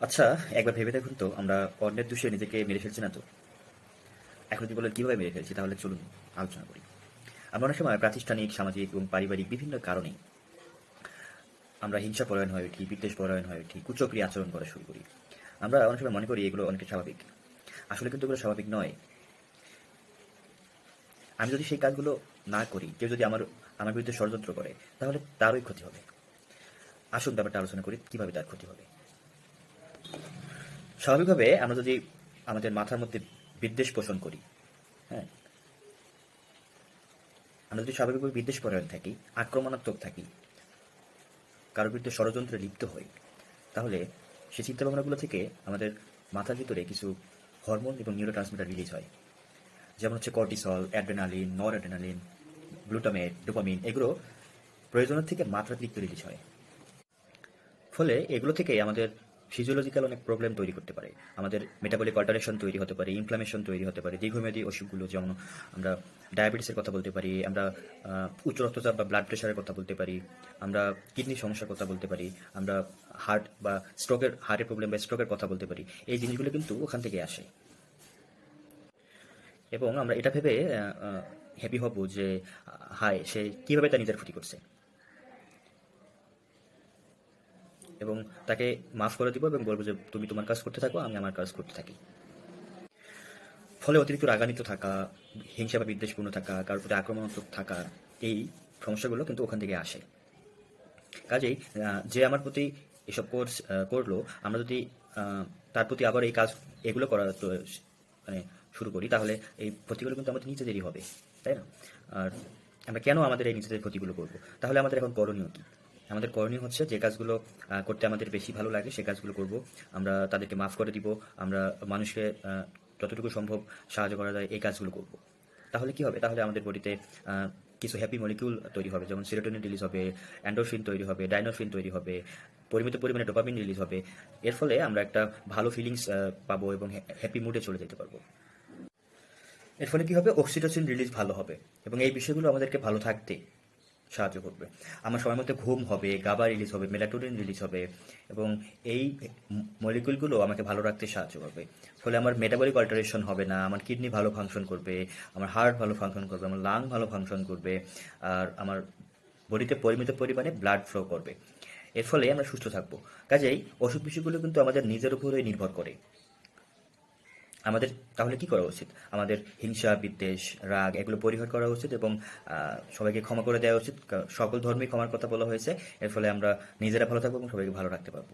আচ্ছা একবার ভেবে দেখুন তো, আমরা অন্যের দোষে নিজেকে মেরে ফেলছি না তো? এখন যদি বলেন কীভাবে মেরে ফেলছি, তাহলে চলুন, আলোচনা করি। আমরা অনেক সময় প্রাতিষ্ঠানিক, সামাজিক এবং পারিবারিক বিভিন্ন কারণে আমরা হিংসা পরায়ণ হয়ে উঠি, বিদ্বেষ পরায়ণ হয়ে উঠি কুচক্রিয়া আচরণ করা শুরু করি। আমরা অনেক সময় মনে করি এগুলো অনেকটা স্বাভাবিক। আসলে কিন্তু এগুলো স্বাভাবিক নয়। আমি যদি সেই কাজগুলো না করি, কেউ যদি আমার আমার বিরুদ্ধে ষড়যন্ত্র করে, তাহলে তারই ক্ষতি হবে। আসুন ব্যাপারটা আলোচনা করি, কীভাবে তার ক্ষতি হবে? স্বাভাবিকভাবে আমরা যদি আমাদের মাথার মধ্যে বিদ্বেষ পোষণ করি হ্যাঁ আমরা যদি স্বাভাবিকভাবে বিদ্বেষ পরায়ণ থাকি, আক্রমণাত্মক থাকি, কারোর বিরুদ্ধে ষড়যন্ত্রে লিপ্ত হই, তাহলে সেই চিন্তাভাবনাগুলো থেকে আমাদের মাথার ভিতরে কিছু হরমোন এবং নিউরো ট্রান্সমিটার রিলিজ হয়। যেমন হচ্ছে cortisol adrenaline noradrenaline glutamate dopamine এগুলো প্রয়োজনের থেকে মাত্রাতিরিক্ত রিলিজ হয়। ফলে এগুলো থেকে আমাদের ফিজিওলজিক্যাল অনেক প্রবলেম তৈরি করতে পারে। আমাদের মেটাবলিক অল্টারেশন তৈরি হতে পারে ইনফ্লামেশন তৈরি হতে পারে, দীর্ঘমেয়াদী অসুখগুলো যেমন আমরা ডায়াবেটিসের কথা বলতে পারি, আমরা উচ্চ রক্তচাপ বা ব্লাড প্রেশারের কথা বলতে পারি, আমরা কিডনির সমস্যার কথা বলতে পারি, আমরা হার্ট বা স্ট্রোকের হার্টের প্রবলেম বা স্ট্রোকের কথা বলতে পারি, এই জিনিসগুলো কিন্তু ওখান থেকে আসে। এবং আমরা এটা ভেবে হ্যাপি হব যে, হায়, সে কীভাবে তার নিজের ক্ষতি করছে। এবং তাকে মাফ করে দিব এবং বলব যে, তুমি তোমার কাজ করতে থাকো, আমি আমার কাজ করতে থাকি। ফলে অতিরিক্ত রাগান্বিত থাকা, হিংসা বা বিদ্বেষপূর্ণ থাকা, কারোর প্রতি আক্রমণাত্মক থাকা, এই সমস্যাগুলো কিন্তু ওখান থেকে আসে। কাজেই যে আমার প্রতি এসব কোর্স করল, আমরা যদি তার প্রতি আবার এই কাজ, এগুলো করা মানে শুরু করি, তাহলে এই ক্ষতিগুলো কিন্তু আমাদের নিজেদেরই হবে, তাই না? আর আমরা কেন আমাদের এই নিজেদের ক্ষতিগুলো করব? তাহলে আমাদের এখন করণীয় কি? আমাদের করণীয় হচ্ছে যে কাজগুলো করতে আমাদের বেশি ভালো লাগে, সে কাজগুলো করব। আমরা তাদেরকে মাফ করে দিব, আমরা মানুষকে যতটুকু সম্ভব সাহায্য করা যায়, এই কাজগুলো করব। তাহলে কি হবে? তাহলে আমাদের বডিতে কিছু হ্যাপি মলিকিউল তৈরি হবে, যেমন সিরোটোনিন রিলিজ হবে অ্যান্ডোরফিন তৈরি হবে ডাইনোফিন তৈরি হবে, পরিমিত পরিমাণে ডোপামিন রিলিজ হবে। এর ফলে আমরা একটা ভালো ফিলিংস পাবো এবং হ্যাপি মুডে চলে যেতে পারব। এর ফলে কি হবে? অক্সিটোসিন রিলিজ ভালো হবে। এবং এই বিষয়গুলো আমাদেরকে ভালো থাকতে সাহায্য করবে। আমার সময় মতো ঘুম হবে গাবা রিলিজ হবে মেলাটোনিন রিলিজ হবে এবং এই মলিকুলগুলো আমাকে ভালো রাখতে সাহায্য করবে। ফলে আমার মেটাবলিক অল্টারেশন হবে না, আমার কিডনি ভালো ফাংশন করবে, আমার হার্ট ভালো ফাংশন করবে, আমার লাং ভালো ফাংশন করবে, আর আমার বডিতে পরিমিত পরিমাণে ব্লাড ফ্লো করবে। এর ফলে আমরা সুস্থ থাকব। কাজেই অসুখ বিসুখগুলো কিন্তু আমাদের নিজের উপরেই নির্ভর করে। আমাদের, তাহলে কি করা উচিত? আমাদের হিংসা, বিদ্বেষ, রাগ, এগুলো পরিহার করা উচিত এবং সবাইকে ক্ষমা করে দেওয়া উচিত। সকল ধর্মে ক্ষমার কথা বলা হয়েছে। এর ফলে আমরা নিজেরা ভালো থাকব এবং সবাইকে ভালো রাখতে পারব।